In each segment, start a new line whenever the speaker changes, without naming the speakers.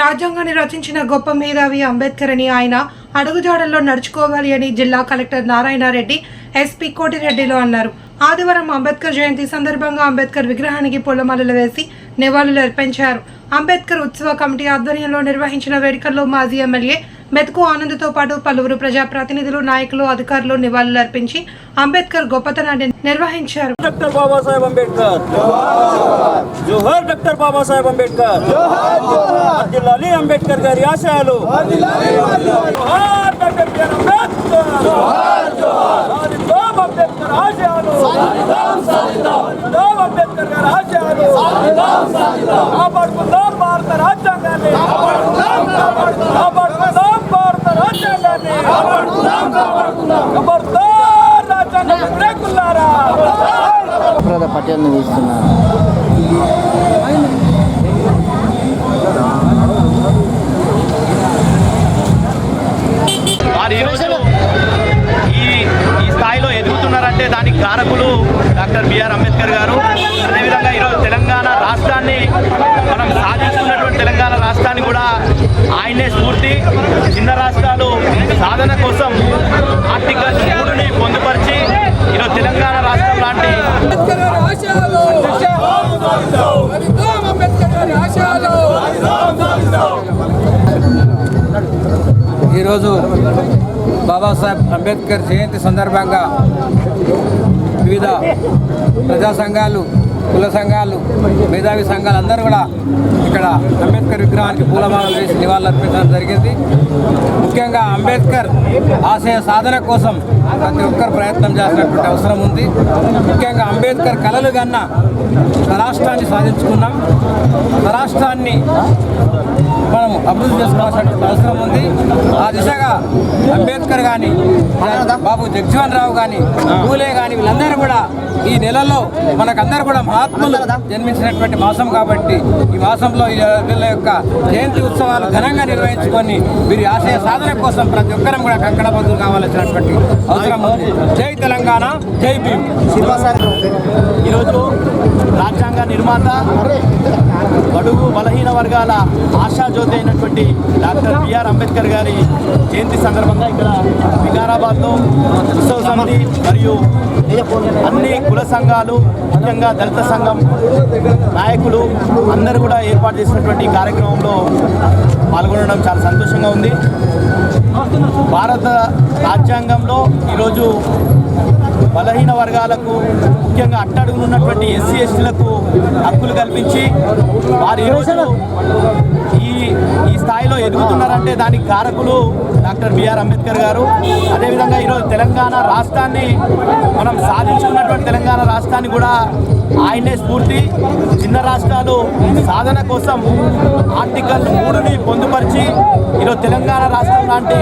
రాజ్యాంగాన్ని రచించిన గొప్ప మేధావి అంబేద్కర్ అని ఆయన అడుగుజాడల్లో నడుచుకోవాలి అని జిల్లా కలెక్టర్ నారాయణారెడ్డి ఎస్పీ కోటిరెడ్డిలో అన్నారు. ఆదివారం అంబేద్కర్ జయంతి సందర్భంగా అంబేద్కర్ విగ్రహానికి పూలమాలలు వేసి నివాళులు అర్పించారు. అంబేద్కర్ ఉత్సవ కమిటీ ఆధ్వర్యంలో నిర్వహించిన వేడుకల్లో మాజీ ఎమ్మెల్యే మెతుకు ఆనంద్తో పాటు పలువురు ప్రజాప్రతినిధులు నాయకులు అధికారులు నివాళులు అర్పించి అంబేద్కర్ గొప్పతనాన్ని నిర్వహించారు.
డాక్టర్ అంబేద్కర్. డాక్టర్ గారి ఆశయాలు.
ప్రద పటేల్ని తీస్తున్నారు.
వారు ఈరోజు ఈ ఈ స్థాయిలో ఎదుగుతున్నారంటే దానికి కారకులు డాక్టర్ బిఆర్ అంబేద్కర్ గారు. అదేవిధంగా ఈరోజు తెలంగాణ రాష్ట్రాన్ని మనం సాధిస్తున్నటువంటి తెలంగాణ రాష్ట్రాన్ని కూడా ఆయనే స్ఫూర్తి. చిన్న రాష్ట్రాలు సాధన కోసం ఆర్టికల్ మూడుని పొందుపరిచి ఈరోజు తెలంగాణ రాష్ట్రం లాంటి
ఈరోజు బాబాసాహెబ్ అంబేద్కర్ జయంతి సందర్భంగా వివిధ ప్రజా సంఘాలు కుల సంఘాలు మేధావి సంఘాలు అందరూ కూడా ఇక్కడ అంబేద్కర్ విగ్రహానికి పూలమాలలు వేసి నివాళులర్పించడం జరిగింది. ముఖ్యంగా అంబేద్కర్ ఆశయ సాధన కోసం ప్రతి ఒక్కరు ప్రయత్నం చేసినటువంటి అవసరం ఉంది. ముఖ్యంగా అంబేద్కర్ కలలు కన్నా రాష్ట్రాన్ని సాధించుకున్నాం. రాష్ట్రాన్ని మనం అభివృద్ధి చేసుకోవాల్సినటువంటి అవసరం ఉంది. ఆ దిశగా అంబేద్కర్ కానీ బాబు జగ్జీవన్ రావు కానీ పూలే కానీ వీళ్ళందరూ కూడా ఈ నెలలో మనకందరూ కూడా మహాత్ములు జన్మించినటువంటి మాసం కాబట్టి ఈ మాసంలో ఈ వీళ్ళ యొక్క జయంతి ఉత్సవాలు ఘనంగా నిర్వహించుకొని వీరి ఆశయ సాధన కోసం ప్రతి ఒక్కరం కూడా కంకణబద్దులు కావాల్సినటువంటి అవసరం ఉంది. జై తెలంగాణ జై భీమ్.
ఈరోజు రాజ్యాంగ నిర్మాత బడుగు బలహీన వర్గాల ఆశాజ్యోతి అయినటువంటి డాక్టర్ బిఆర్ అంబేద్కర్ గారి జయంతి సందర్భంగా ఇక్కడ వికారాబాద్లో ఉత్సవ సమితి మరియు అన్ని కుల సంఘాలు ముఖ్యంగా దళిత సంఘం నాయకులు అందరూ కూడా ఏర్పాటు చేసినటువంటి కార్యక్రమంలో పాల్గొనడం చాలా సంతోషంగా ఉంది. భారత రాజ్యాంగంలో ఈరోజు బలహీన వర్గాలకు ముఖ్యంగా అట్టడుగులు ఉన్నటువంటి ఎస్సీ ఎస్టీలకు హక్కులు కల్పించి వారు ఈరోజు ఈ ఈ స్థాయిలో ఎదుగుతున్నారంటే దానికి కారకులు డాక్టర్ బిఆర్ అంబేద్కర్ గారు. అదేవిధంగా ఈరోజు తెలంగాణ రాష్ట్రాన్ని మనం సాధించుకున్నటువంటి తెలంగాణ రాష్ట్రాన్ని కూడా ఆయనే స్ఫూర్తి. చిన్న రాష్ట్రాలు సాధన కోసం ఆర్టికల్ మూడుని పొందుపరిచి ఈరోజు తెలంగాణ రాష్ట్రం లాంటి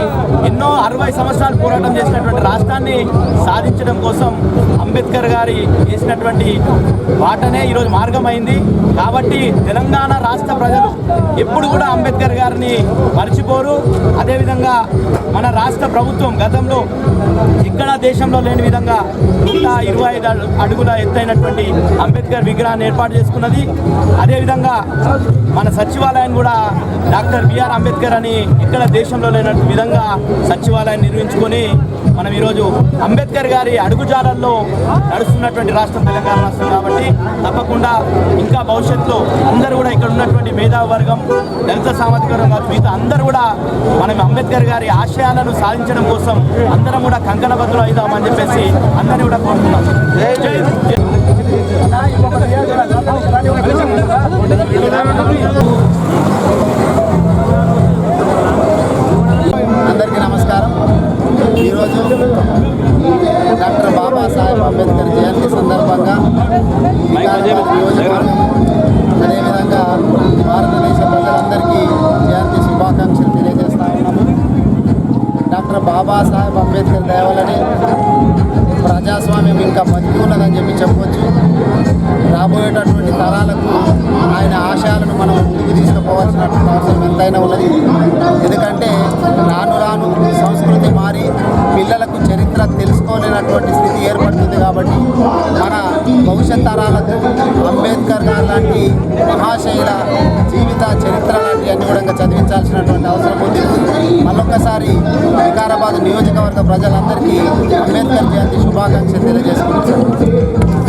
ఎన్నో అరవై సంవత్సరాలు పోరాటం చేసినటువంటి రాష్ట్రాన్ని సాధించడం కోసం అంబేద్కర్ గారి చేసినటువంటి బాటనే ఈరోజు మార్గమైంది. కాబట్టి తెలంగాణ రాష్ట్ర ప్రజలు ఎప్పుడు కూడా అంబేద్కర్ గారిని మర్చిపోరు. అదేవిధంగా మన రాష్ట్ర ప్రభుత్వం గతంలో ఇక్కడ దేశంలో లేని విధంగా నూట ఇరవై ఐదు అడుగుల ఎత్తైనటువంటి అంబేద్కర్ విగ్రహాన్ని ఏర్పాటు చేసుకున్నది. అదేవిధంగా మన సచివాలయం కూడా డాక్టర్ బిఆర్ అంబేద్కర్ అని ఇక్కడ దేశంలో లేనటువంటి విధంగా సచివాలయాన్ని నిర్మించుకొని మనం ఈరోజు అంబేద్కర్ గారి అడుగుజాలల్లో నడుస్తున్నటువంటి రాష్ట్రం తెలంగాణ రాష్ట్రం కాబట్టి తప్పకుండా ఇంకా భవిష్యత్తులో అందరూ కూడా ఇక్కడ ఉన్నటువంటి మేధావి వర్గం దళిత సామాజిక వర్గం మిగతా అందరూ కూడా మనం అంబేద్కర్ గారి ఆశయాలను సాధించడం కోసం అందరం కూడా కంకణబద్దులు అవుదామని చెప్పేసి అందరినీ కూడా కోరుతున్నాం.
అందరికీ నమస్కారం. ఈరోజు బాబాసాహెబ్ అంబేద్కర్ దేవాలని ప్రజాస్వామ్యం ఇంకా బతికి ఉన్నదని చెప్పి చెప్పవచ్చు రాబోయేటటువంటి తరాలకు ఆయన ఆశయాలను మనం ముందుకు తీసుకుపోవాల్సినటువంటి అవసరం ఎంతైనా ఉన్నది. ఎందుకంటే రాను రాను సంస్కృతి మారి పిల్లలకు చరిత్ర తెలుసుకోలేనటువంటి స్థితి ఏర్పడుతుంది కాబట్టి మన భవిష్యత్ తరాలకు అంబేద్కర్ గారు లాంటి మహాశైల జీవిత చరిత్ర లాంటివన్నీ కూడా చదివించాల్సినటువంటి అవసరం ఉంది. మళ్ళొక్కసారి వికారాబాద్ నియోజకవర్గ ప్రజలందరికీ అంబేద్కర్ జయంతి శుభాకాంక్షలు తెలియజేసుకుంటున్నాను.